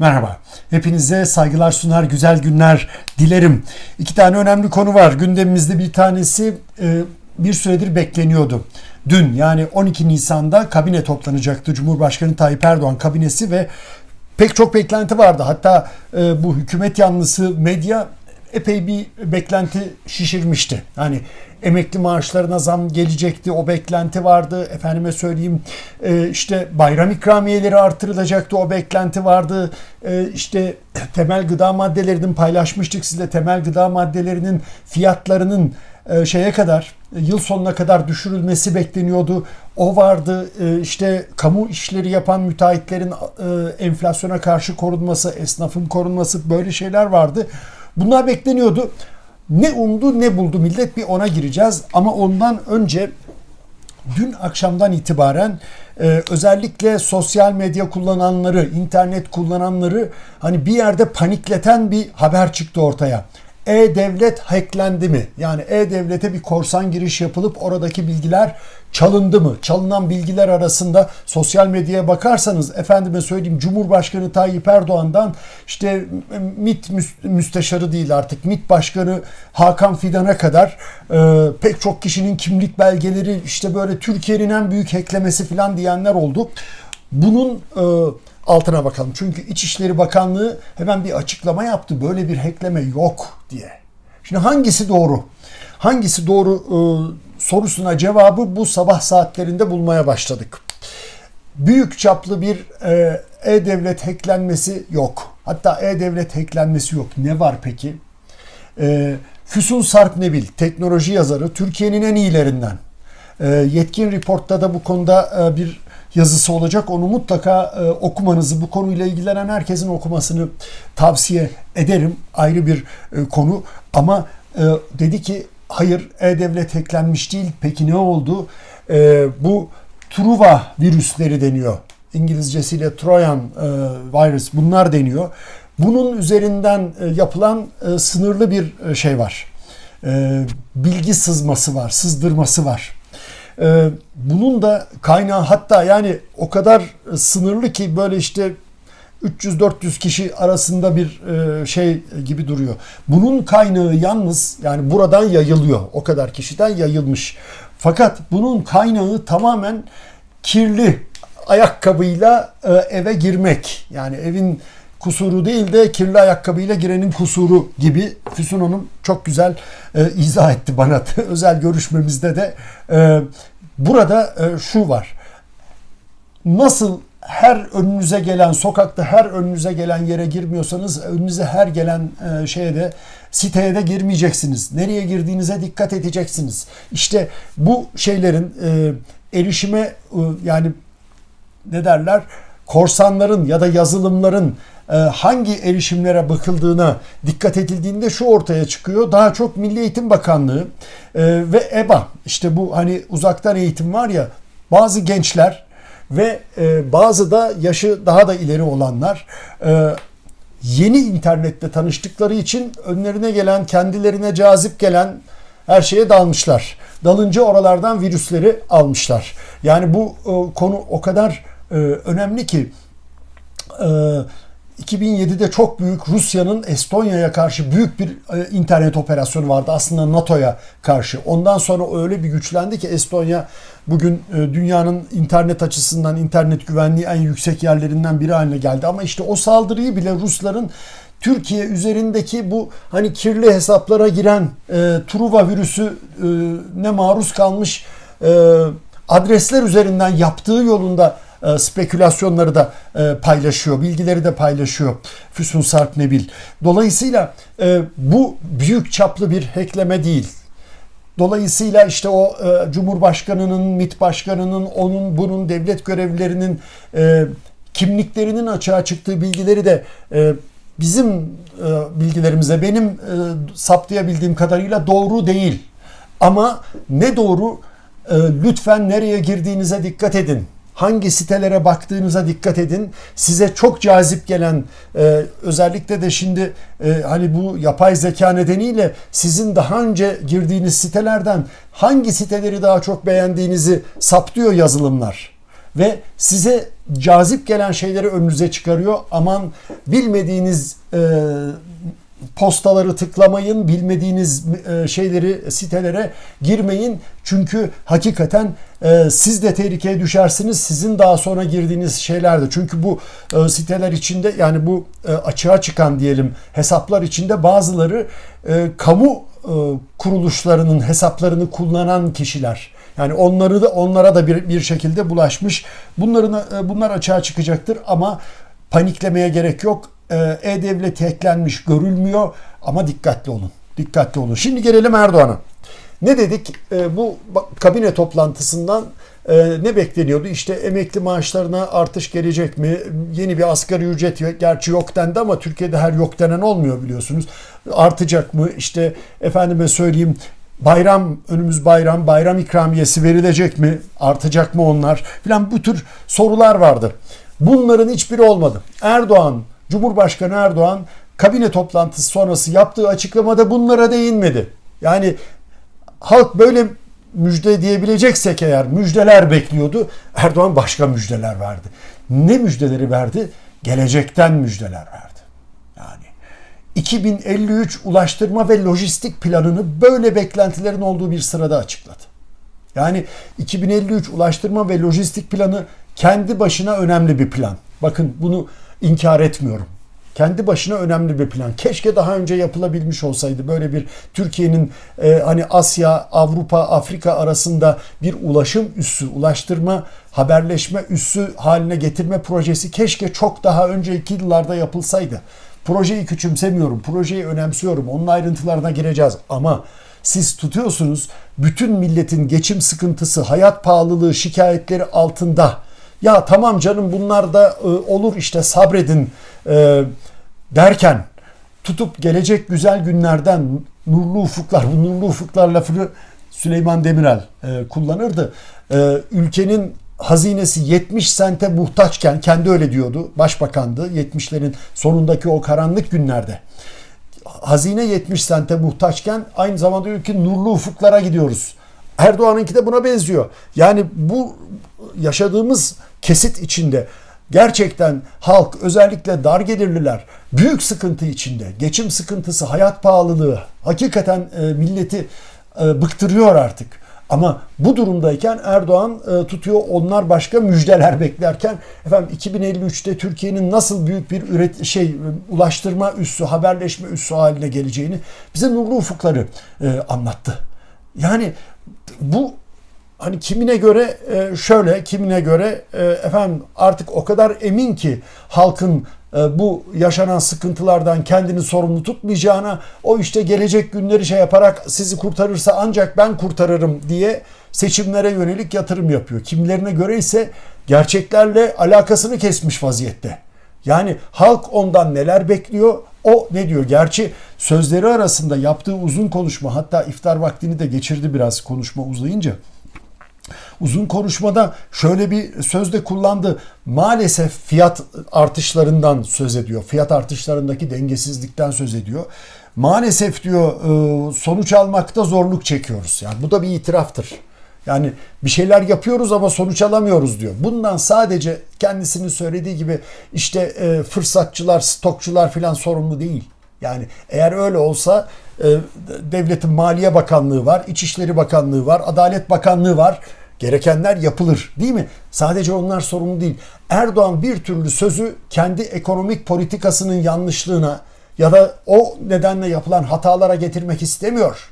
Merhaba. Hepinize saygılar sunar, güzel günler dilerim. İki tane önemli konu var. Gündemimizde bir tanesi e, bir süredir bekleniyordu. Dün yani 12 Nisan'da kabine toplanacaktı. Cumhurbaşkanı Tayyip Erdoğan kabinesi ve pek çok beklenti vardı. Hatta e, bu hükümet yanlısı medya epey bir beklenti şişirmişti. Hani emekli maaşlarına zam gelecekti o beklenti vardı. Efendime söyleyeyim e, işte bayram ikramiyeleri artırılacaktı o beklenti vardı. E, işte temel gıda maddelerinin paylaşmıştık sizle temel gıda maddelerinin fiyatlarının e, şeye kadar yıl sonuna kadar düşürülmesi bekleniyordu. O vardı işte kamu işleri yapan müteahhitlerin enflasyona karşı korunması, esnafın korunması böyle şeyler vardı. Bunlar bekleniyordu. Ne umdu ne buldu millet bir ona gireceğiz. Ama ondan önce dün akşamdan itibaren e, özellikle sosyal medya kullananları, internet kullananları hani bir yerde panikleten bir haber çıktı ortaya. E-Devlet hacklendi mi? Yani E-Devlet'e bir korsan giriş yapılıp oradaki bilgiler çalındı mı? Çalınan bilgiler arasında sosyal medyaya bakarsanız efendime söyleyeyim Cumhurbaşkanı Tayyip Erdoğan'dan işte MİT müsteşarı değil artık MİT Başkanı Hakan Fidan'a kadar e, pek çok kişinin kimlik belgeleri işte böyle Türkiye'nin en büyük hacklemesi falan diyenler oldu. Bunun e, altına bakalım. Çünkü İçişleri Bakanlığı hemen bir açıklama yaptı. Böyle bir hackleme yok diye. Şimdi hangisi doğru? Hangisi doğru e, sorusuna cevabı bu sabah saatlerinde bulmaya başladık. Büyük çaplı bir e, e-devlet hacklenmesi yok. Hatta e-devlet hacklenmesi yok. Ne var peki? E, Füsun Sarp Nebil, teknoloji yazarı, Türkiye'nin en iyilerinden. E, Yetkin Report'ta da bu konuda e, bir yazısı olacak. Onu mutlaka e, okumanızı, bu konuyla ilgilenen herkesin okumasını tavsiye ederim. Ayrı bir e, konu ama e, dedi ki hayır e-devlet hacklenmiş değil. Peki ne oldu? E, bu Truva virüsleri deniyor. İngilizcesiyle Trojan e, virus bunlar deniyor. Bunun üzerinden e, yapılan e, sınırlı bir e, şey var. E, bilgi sızması var, sızdırması var. Ee, bunun da kaynağı hatta yani o kadar sınırlı ki böyle işte 300-400 kişi arasında bir e, şey gibi duruyor. Bunun kaynağı yalnız yani buradan yayılıyor. O kadar kişiden yayılmış. Fakat bunun kaynağı tamamen kirli ayakkabıyla e, eve girmek. Yani evin kusuru değil de kirli ayakkabıyla girenin kusuru gibi Füsun Hanım çok güzel e, izah etti bana özel görüşmemizde de. E, burada e, şu var. Nasıl her önünüze gelen sokakta her önünüze gelen yere girmiyorsanız önünüze her gelen e, şeye de siteye de girmeyeceksiniz. Nereye girdiğinize dikkat edeceksiniz. İşte bu şeylerin e, erişime e, yani ne derler korsanların ya da yazılımların hangi erişimlere bakıldığına dikkat edildiğinde şu ortaya çıkıyor. Daha çok Milli Eğitim Bakanlığı e, ve EBA işte bu hani uzaktan eğitim var ya bazı gençler ve e, bazı da yaşı daha da ileri olanlar yeni internette tanıştıkları için önlerine gelen kendilerine cazip gelen her şeye dalmışlar. Dalınca oralardan virüsleri almışlar. Yani bu konu o kadar önemli ki 2007'de çok büyük Rusya'nın Estonya'ya karşı büyük bir e, internet operasyonu vardı aslında NATO'ya karşı. Ondan sonra öyle bir güçlendi ki Estonya bugün e, dünyanın internet açısından internet güvenliği en yüksek yerlerinden biri haline geldi. Ama işte o saldırıyı bile Rusların Türkiye üzerindeki bu hani kirli hesaplara giren e, Truva virüsü e, ne maruz kalmış e, adresler üzerinden yaptığı yolunda e, spekülasyonları da e, paylaşıyor, bilgileri de paylaşıyor Füsun Sarp Nebil. Dolayısıyla e, bu büyük çaplı bir hackleme değil. Dolayısıyla işte o Cumhurbaşkanının, MİT Başkanının, onun bunun devlet görevlilerinin kimliklerinin açığa çıktığı bilgileri de bizim bilgilerimize benim saptayabildiğim kadarıyla doğru değil. Ama ne doğru? Lütfen nereye girdiğinize dikkat edin hangi sitelere baktığınıza dikkat edin. Size çok cazip gelen e, özellikle de şimdi e, hani bu yapay zeka nedeniyle sizin daha önce girdiğiniz sitelerden hangi siteleri daha çok beğendiğinizi saptıyor yazılımlar. Ve size cazip gelen şeyleri önünüze çıkarıyor. Aman bilmediğiniz e, postaları tıklamayın, bilmediğiniz e, şeyleri sitelere girmeyin. Çünkü hakikaten e, siz de tehlikeye düşersiniz. Sizin daha sonra girdiğiniz şeylerde. Çünkü bu e, siteler içinde yani bu açığa çıkan diyelim hesaplar içinde bazıları kamu kuruluşlarının hesaplarını kullanan kişiler. Yani onları da onlara da bir bir şekilde bulaşmış. Bunların bunlar açığa çıkacaktır ama paniklemeye gerek yok E-Devlet hacklenmiş görülmüyor ama dikkatli olun. Dikkatli olun. Şimdi gelelim Erdoğan'a. Ne dedik? E, bu kabine toplantısından e, ne bekleniyordu? İşte emekli maaşlarına artış gelecek mi? Yeni bir asgari ücret gerçi yok dendi ama Türkiye'de her yok denen olmuyor biliyorsunuz. Artacak mı? İşte efendime söyleyeyim bayram önümüz bayram bayram ikramiyesi verilecek mi? Artacak mı onlar? Filan bu tür sorular vardı. Bunların hiçbiri olmadı. Erdoğan Cumhurbaşkanı Erdoğan kabine toplantısı sonrası yaptığı açıklamada bunlara değinmedi. Yani halk böyle müjde diyebileceksek eğer müjdeler bekliyordu. Erdoğan başka müjdeler verdi. Ne müjdeleri verdi? Gelecekten müjdeler verdi. Yani 2053 ulaştırma ve lojistik planını böyle beklentilerin olduğu bir sırada açıkladı. Yani 2053 ulaştırma ve lojistik planı kendi başına önemli bir plan. Bakın bunu inkar etmiyorum. Kendi başına önemli bir plan. Keşke daha önce yapılabilmiş olsaydı. Böyle bir Türkiye'nin e, hani Asya, Avrupa, Afrika arasında bir ulaşım üssü, ulaştırma, haberleşme üssü haline getirme projesi keşke çok daha önceki yıllarda yapılsaydı. Projeyi küçümsemiyorum, projeyi önemsiyorum. Onun ayrıntılarına gireceğiz ama siz tutuyorsunuz bütün milletin geçim sıkıntısı, hayat pahalılığı şikayetleri altında ya tamam canım bunlar da e, olur işte sabredin e, derken tutup gelecek güzel günlerden nurlu ufuklar, bu nurlu ufuklar lafını Süleyman Demirel e, kullanırdı. E, ülkenin hazinesi 70 sente muhtaçken kendi öyle diyordu. Başbakandı 70'lerin sonundaki o karanlık günlerde. Hazine 70 sente muhtaçken aynı zamanda ki nurlu ufuklara gidiyoruz. Erdoğan'ınki de buna benziyor. Yani bu yaşadığımız kesit içinde gerçekten halk özellikle dar gelirliler büyük sıkıntı içinde. Geçim sıkıntısı, hayat pahalılığı hakikaten e, milleti e, bıktırıyor artık. Ama bu durumdayken Erdoğan e, tutuyor onlar başka müjdeler beklerken efendim 2053'te Türkiye'nin nasıl büyük bir üret şey ulaştırma üssü, haberleşme üssü haline geleceğini bize nurlu ufukları anlattı. Yani bu hani kimine göre e, şöyle, kimine göre e, efendim artık o kadar emin ki halkın e, bu yaşanan sıkıntılardan kendini sorumlu tutmayacağına o işte gelecek günleri şey yaparak sizi kurtarırsa ancak ben kurtarırım diye seçimlere yönelik yatırım yapıyor. Kimlerine göre ise gerçeklerle alakasını kesmiş vaziyette. Yani halk ondan neler bekliyor? O ne diyor? Gerçi sözleri arasında yaptığı uzun konuşma hatta iftar vaktini de geçirdi biraz konuşma uzayınca. Uzun konuşmada şöyle bir söz de kullandı. Maalesef fiyat artışlarından söz ediyor. Fiyat artışlarındaki dengesizlikten söz ediyor. Maalesef diyor e, sonuç almakta zorluk çekiyoruz. Yani bu da bir itiraftır. Yani bir şeyler yapıyoruz ama sonuç alamıyoruz diyor. Bundan sadece kendisinin söylediği gibi işte e, fırsatçılar, stokçular falan sorumlu değil. Yani eğer öyle olsa e, devletin Maliye Bakanlığı var, İçişleri Bakanlığı var, Adalet Bakanlığı var. Gerekenler yapılır değil mi? Sadece onlar sorumlu değil. Erdoğan bir türlü sözü kendi ekonomik politikasının yanlışlığına ya da o nedenle yapılan hatalara getirmek istemiyor.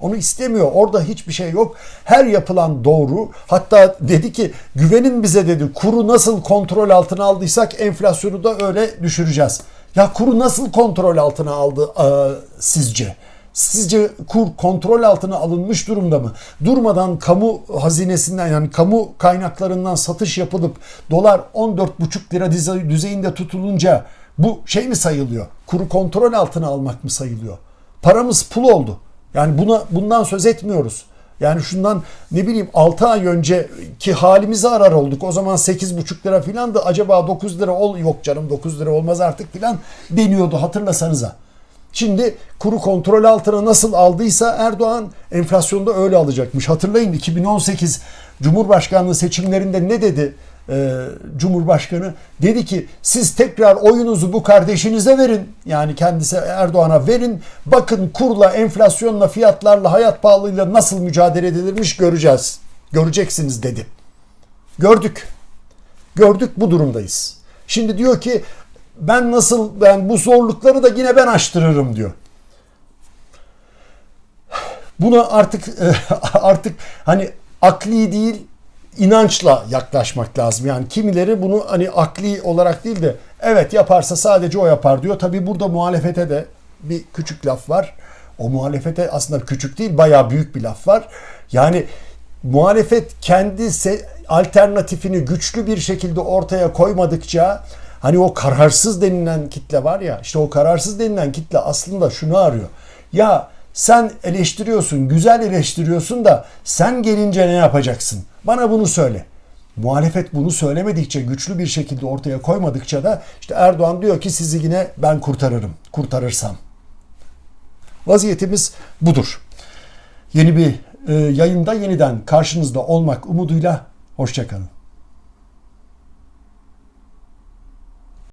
Onu istemiyor. Orada hiçbir şey yok. Her yapılan doğru. Hatta dedi ki güvenin bize dedi. Kuru nasıl kontrol altına aldıysak enflasyonu da öyle düşüreceğiz. Ya kuru nasıl kontrol altına aldı e, sizce? Sizce kur kontrol altına alınmış durumda mı? Durmadan kamu hazinesinden yani kamu kaynaklarından satış yapılıp dolar 14,5 lira düzeyinde tutulunca bu şey mi sayılıyor? Kuru kontrol altına almak mı sayılıyor? Paramız pul oldu. Yani buna bundan söz etmiyoruz. Yani şundan ne bileyim 6 ay önceki halimizi arar olduk. O zaman 8,5 lira filan da acaba 9 lira ol yok canım 9 lira olmaz artık filan deniyordu hatırlasanıza. Şimdi kuru kontrol altına nasıl aldıysa Erdoğan enflasyonda öyle alacakmış. Hatırlayın 2018 Cumhurbaşkanlığı seçimlerinde ne dedi e, Cumhurbaşkanı dedi ki siz tekrar oyunuzu bu kardeşinize verin. Yani kendisi Erdoğan'a verin. Bakın kurla, enflasyonla, fiyatlarla, hayat pahalılığıyla nasıl mücadele edilirmiş göreceğiz. Göreceksiniz dedi. Gördük. Gördük bu durumdayız. Şimdi diyor ki ben nasıl ben bu zorlukları da yine ben aştırırım diyor. Buna artık artık hani akli değil inançla yaklaşmak lazım. Yani kimileri bunu hani akli olarak değil de evet yaparsa sadece o yapar diyor. Tabii burada muhalefete de bir küçük laf var. O muhalefete aslında küçük değil bayağı büyük bir laf var. Yani muhalefet kendi alternatifini güçlü bir şekilde ortaya koymadıkça hani o kararsız denilen kitle var ya işte o kararsız denilen kitle aslında şunu arıyor. Ya sen eleştiriyorsun, güzel eleştiriyorsun da sen gelince ne yapacaksın? Bana bunu söyle. Muhalefet bunu söylemedikçe, güçlü bir şekilde ortaya koymadıkça da işte Erdoğan diyor ki sizi yine ben kurtarırım, kurtarırsam. Vaziyetimiz budur. Yeni bir e, yayında yeniden karşınızda olmak umuduyla hoşçakalın.